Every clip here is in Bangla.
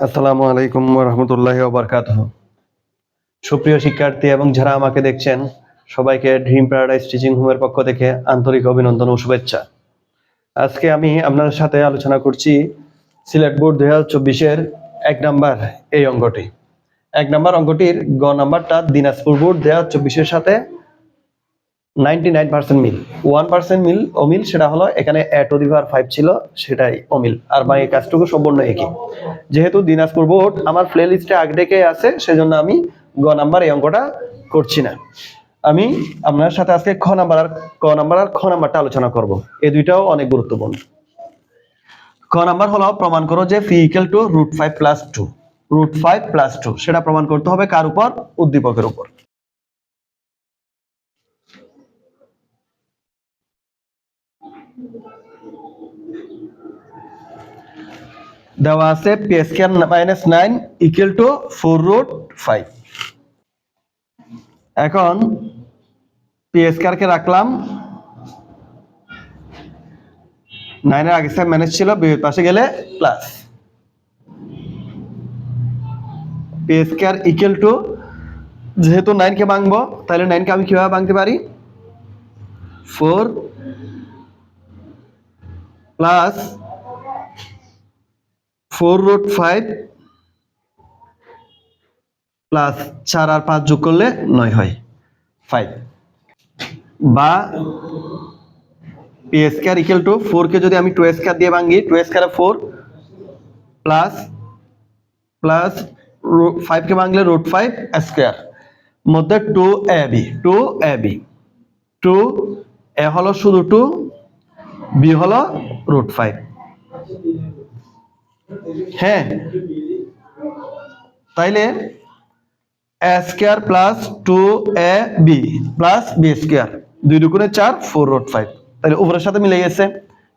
আসসালামু আলাইকুম রহমতুল্লাহ বারকাত সুপ্রিয় শিক্ষার্থী এবং যারা আমাকে দেখছেন, সবাইকে ড্রিম প্যারাডাইজ টিচিং হোমের পক্ষ থেকে আন্তরিক অভিনন্দন ও শুভেচ্ছা। আজকে আমি আপনার সাথে আলোচনা করছি সিলেট বোর্ড দুই হাজার চব্বিশের এক নাম্বার এই অঙ্কটি। এক নাম্বার অঙ্কটির গ নাম্বারটা দিনাজপুর বোর্ড দুই হাজার চব্বিশের সাথে নাইনটি নাইন পার্সেন্ট মিল। ওয়ান পার্সেন্ট মিল অমিল, সেটা হলো এখানে এ টু দি ফাইভ ছিল, সেটাই অমিল। আর বাকি কাজটুকু সম্পূর্ণ একই। যেহেতু দিনাজপুর বোর্ড আমার প্লে লিস্টে আগ ডেকে আছে, সেজন্য আমি গ নাম্বার এই অঙ্কটা করছি না। আমি আপনার সাথে আজকে খ নাম্বার আর ক নাম্বার আর খ নাম্বারটা আলোচনা করব। এই দুইটাও অনেক গুরুত্বপূর্ণ। ক নাম্বার হলো, প্রমাণ করো যে phi equal to root five plus two root five plus two সেটা প্রমাণ করতে হবে কার উপর? উদ্দীপকের উপর। দেওয়া আছে P square minus nine equal to four root five এখন পি স্কয়ারকে রাখলাম। নাইনের আগে সাইড মাইনাস ছিল বিয়ের পাশে গেলে plus P square equal to যেহেতু নাইনকে ভাঙবো, তাহলে নাইনকে আমি কীভাবে ভাঙতে পারি? Four plus four root five plus চার আর পাঁচ যোগ করলে নয় হয়। ফাইভ। বা পি স্কোয়ার ইকুয়াল টু ফোরকে যদি আমি টু স্কোয়ার দিয়ে ভাঙি টু স্কোয়ারে ফোর প্লাস প্লাস ফাইভকে ভাঙলে রুট ফাইভ স্কোয়ার মধ্যে two A B two A B two A হলো শুধু টু বি হলো রুট ফাইভ হ্যাঁ। তাইলে A square plus two A B plus B square দুই দুগুণে চার ফোর রোড ফাইভ তাহলে উপরের সাথে মিলে গেছে।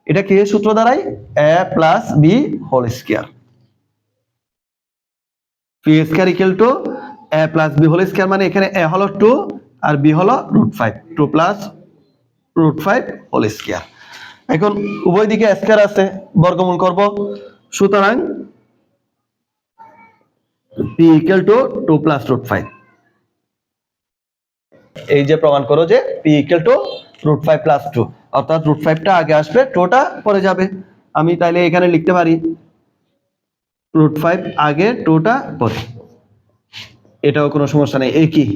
এটা কি সূত্র দ্বারাই A plus B whole square P square equal to A plus B whole square মানে এখানে এ হলো টু আর বি হলো root five two plus root five whole square এখন উভয় দিকে স্কোয়ার আছে, বর্গমূল করব। সুতরাং P equal to two plus root five এই যে প্রমাণ করো যে P equal to root five plus two অর্থাৎ রুট ফাইভটা আগে আসবে টুটা পরে যাবে। আমি তাইলে এখানে লিখতে পারি রুট ফাইভ আগে টুটা পরে। এটাও কোনো সমস্যা নেই একই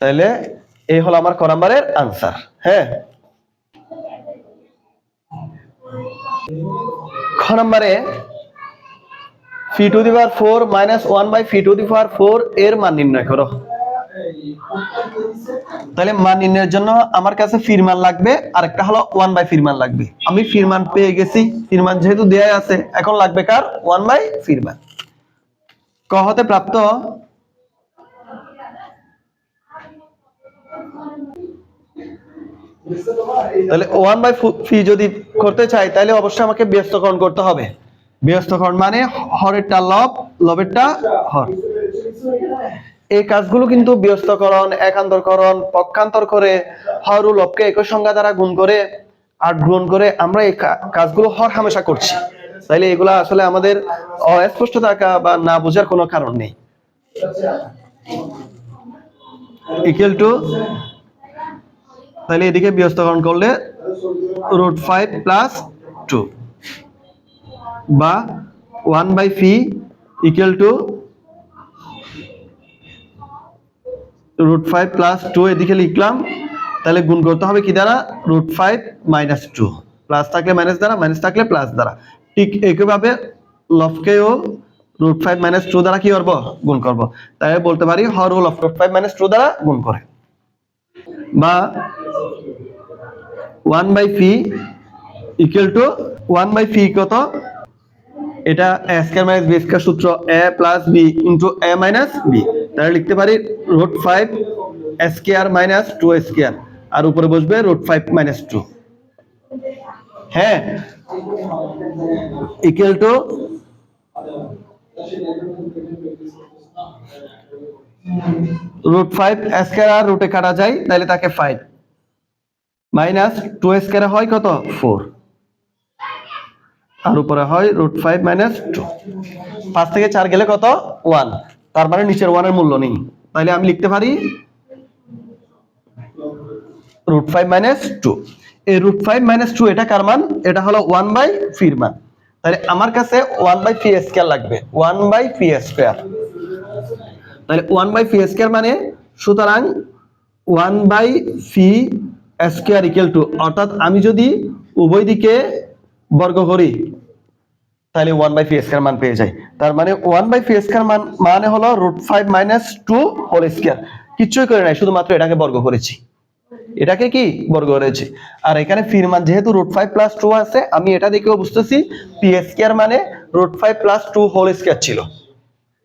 তাহলে এই হলো আমার ক নাম্বারের আনসার হ্যাঁ? খ নম্বরে phi to the power four minus one by phi to the power four এর মান নির্ণয় করো। তাহলে মান নির্ণয়ের জন্য আমার কাছে ফির মান লাগবে আর একটা হলো ওয়ান বাই ফির মান লাগবে। আমি ফির মান পেয়ে গেছি, ফির মান যেহেতু দেয়া আছে, এখন লাগবে কার? ওয়ান বাই ফির মান। ক হতে প্রাপ্ত তাহলে ওয়ান বাই ফি যদি করতে চাই তাহলে অবশ্যই আমাকে ব্যস্তকরণ করতে হবে। ব্যস্তকরণ মানে হরেরটা লব লবেরটা হর। এই কাজগুলো কিন্তু ব্যস্তকরণ একান্তরকরণ পক্ষান্তর করে হর ও লবকে একই সংজ্ঞা দ্বারা গুণ করে আর গ্রহণ করে আমরা এই কাজগুলো হর হামেশা করছি। তাইলে এগুলা আসলে আমাদের অস্পষ্ট থাকা বা না বোঝার কোনো কারণ নেই। ইকুয়াল টু তাহলে এদিকে ব্যস্তকরণ করলে রুট ফাইভ প্লাস টু বা one by phi equal to root five plus two এদিকে লিখলাম, তাহলে গুণ করতে হবে কি দ্বারা? Root five minus two plus থাকলে মাইনাস দ্বারা মাইনাস থাকলে প্লাস দ্বারা। ঠিক একইভাবে লফকেও রুট ফাইভ মাইনাস টু দ্বারা কি করব? গুণ করব। তাই বলতে পারি, হর ও লফ রুট ফাইভ মাইনাস টু দ্বারা গুণ করে। বা one by phi equal to one by phi কত? এটা এ মাইনাস বি স্কয়ার সূত্র a plus b into a minus b তাহলে লিখতে পারি root five square minus two square আর উপরে বসবে রুট ফাইভ মাইনাস টু হ্যাঁ? Equal to root five square আর রুটে কাটা যায়, তাহলে তাকে ফাইভ মাইনাস টু স্কয়ারে হয় কত? ফোর। তার উপরে হয় রুট ফাইভ মাইনাস টু। পাঁচ থেকে চার গেলে কত? ওয়ান। তার মানে নিচের ওয়ানের মূল্য নেই। তাহলে আমি লিখতে পারি রুট ফাইভ মাইনাস টু। এই রুট ফাইভ মাইনাস টু এটা কার মান? এটা হলো ওয়ান বাই ফির মান। তাহলে আমার কাছে ওয়ান বাই ফি স্কোয়ার লাগবে। One by phi square. তাহলে ওয়ান বাই ফি স্কোয়ার মানে সুতরাং one by phi square equal to অর্থাৎ আমি যদি উভয় দিকে বর্গ করি, তাহলে ওয়ান বাই ফি স্কোয়ার মান পেয়ে যাই। তার মানে ওয়ান বাই ফি স্কোয়ার মান মানে হলো root five minus two whole square কিচ্ছুই করে নাই, শুধুমাত্র এটাকে বর্গ করেছি। এটাকে কি বর্গ করেছি? আর এখানে ফির মান যেহেতু রুট ফাইভ প্লাস টু আছে, আমি এটা দেখেও বুঝতেছি পি স্কোয়ার মানে root five plus two whole square ছিল।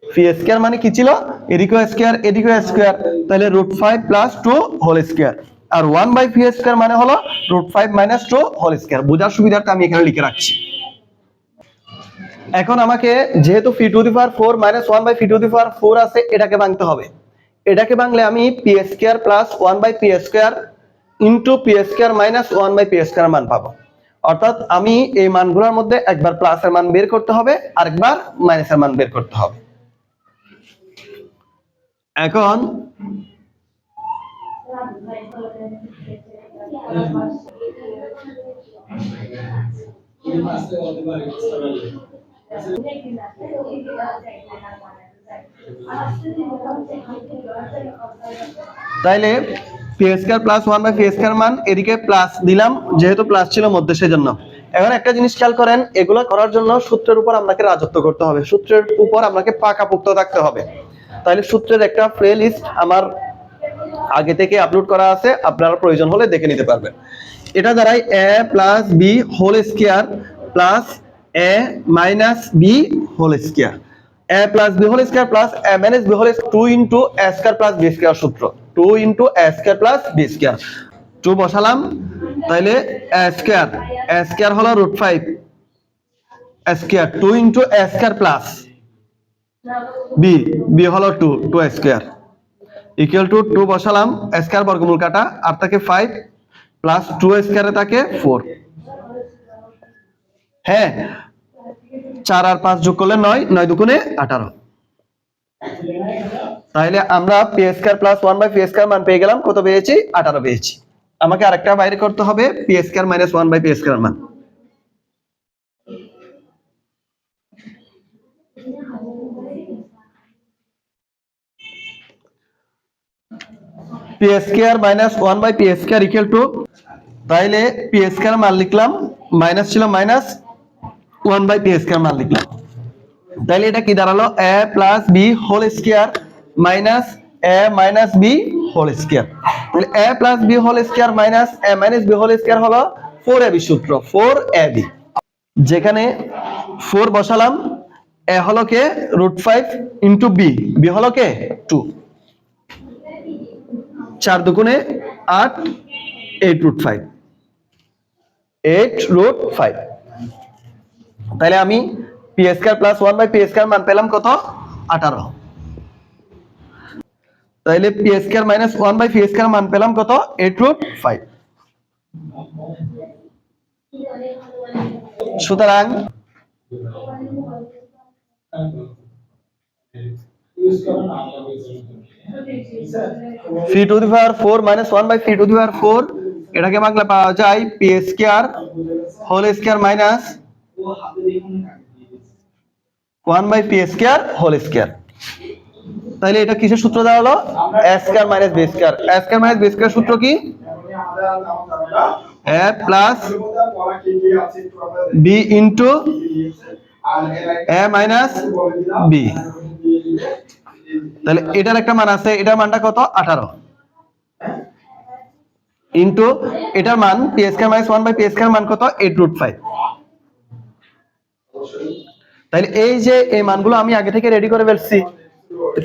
পি স্কোয়ার মানে কি ছিল? এদিকেও স্কোয়ার এদিকেও স্কোয়ার তাহলে root five plus two whole square R one by P square মানে হলো root five minus two whole square বোঝার সুবিধাটা আমি এখানে লিখে রাখছি। এখন আমাকে যেহেতু phi to the power four minus one by phi to the power four আছে, এটাকে ভাঙতে হবে। এটাকে ভাঙলে আমি pi square plus one by pi square into pi square minus one by pi square মান পাবো। অর্থাৎ আমি এই মানগুলোর মধ্যে একবার প্লাসের মান বের করতে হবে, আরেকবার মাইনাসের মান বের করতে হবে। এখন তাইলে pi square plus one by pi square মান এদিকে প্লাস দিলাম, যেহেতু প্লাস ছিল মধ্যে, সেজন্য। এখন একটা জিনিস খেয়াল করেন, এগুলো করার জন্য সূত্রের উপর আপনাকে রাজত্ব করতে হবে। সূত্রের উপর আপনাকে পাকা পাকাপোক্ত থাকতে হবে। তাহলে সূত্রের একটা প্লে লিস্ট আমার আগে থেকে আপলোড করা আছে, আপনারা প্রয়োজন হলে দেখে নিতে পারবেন। এটা দ্বারাই a plus b whole square plus a minus b whole square a plus b whole square plus a minus b whole two into a square plus b square সূত্র। Two into a square plus b square two বসালাম, তাইলে এ স্কোয়ার এ স্কোয়ার হলো root five square two into a square plus b b হলো two two square equal to two বসালাম স্কোয়ার বর্গমূল কাটা, আর থাকে ফাইভ প্লাস টু স্কোয়ারে থাকে ফোর হ্যাঁ চার আর পাঁচ যোগ করলে নয় নয় দুগুণে আঠারো। তাহলে আমরা pi square plus one by pi square মান পেয়ে গেলাম, কত পেয়েছি? আঠারো পেয়েছি। আমাকে আরেকটা বাইরে করতে হবে pi square minus one by pi square মান। Pi square minus one by pi square equal to তাইলে পি স্কোয়ার মান লিখলাম মাইনাস ছিল minus one by pi square মান লিখলাম। তাইলে এটা কি দাঁড়াল? A plus b whole square minus a minus b whole square তাহলে a plus b whole square minus a minus b whole square হলো ফোর এ বি সূত্র ফোর এ বি যেখানে ফোর বসালাম এ হলো কে? Root five into b b হলো কে? টু চার দুগুণে আট eight root five eight root five তাহলে আমি pi square plus one by pi square মান পেলাম কত? আঠারো। তাহলে pi square minus one by pi square মান পেলাম কত? এইট রুট ফাইভ সুতরাং phi to the power four minus one by phi to the power four এটাকে বাংলা পাওয়া যায় pi square whole square minus one by pi square whole square তাহলে এটা কিসের সূত্র দেওয়া হলো? A square minus b square square minus b square সূত্র কি? A plus b into a minus b তাহলে এটার একটা মান আছে, এটার মানটা কত? আঠারো। ইন্টু এটার মান pi square minus one by pi square মান কত? এইট রুট ফাইভ তাহলে এই যে এই মানগুলো আমি আগে থেকে রেডি করে ফেলছি,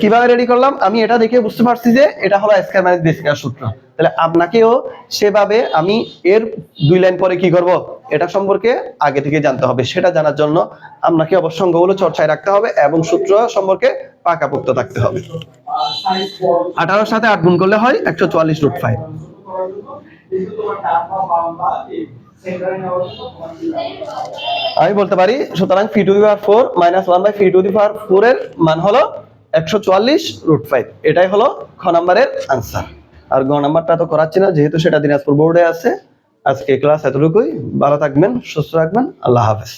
কীভাবে রেডি করলাম? আমি এটা দেখে বুঝতে পারছি যে এটা হলো স্কয়ার মাইনাস বি স্কয়ার সূত্র। তাহলে আপনাকেও সেভাবে আমি এর দুই লাইন পরে কি করব? এটা সম্পর্কে আগে থেকে জানতে হবে, সেটা জানার জন্য আপনাকে অবশ্য অঙ্গগুলো চর্চায় রাখতে হবে এবং সূত্র সম্পর্কে পাকাপোক্ত থাকতে হবে। আঠারোর সাথে আট গুণ করলে হয় একশো চুয়াল্লিশ রুট ফাইভ আমি বলতে পারি, সুতরাং phi to the power four minus one by phi to the power four এর মান হলো একশো চুয়াল্লিশ রুট ফাইভ এটাই হলো খ নাম্বারের আনসার আর গ নাম্বারটা তো করাচ্ছি না, যেহেতু সেটা দিনাজপুর বোর্ডে আছে। আজকে ক্লাস এতটুকুই। ভালো থাকবেন, সুস্থ রাখবেন আল্লাহ হাফেজ।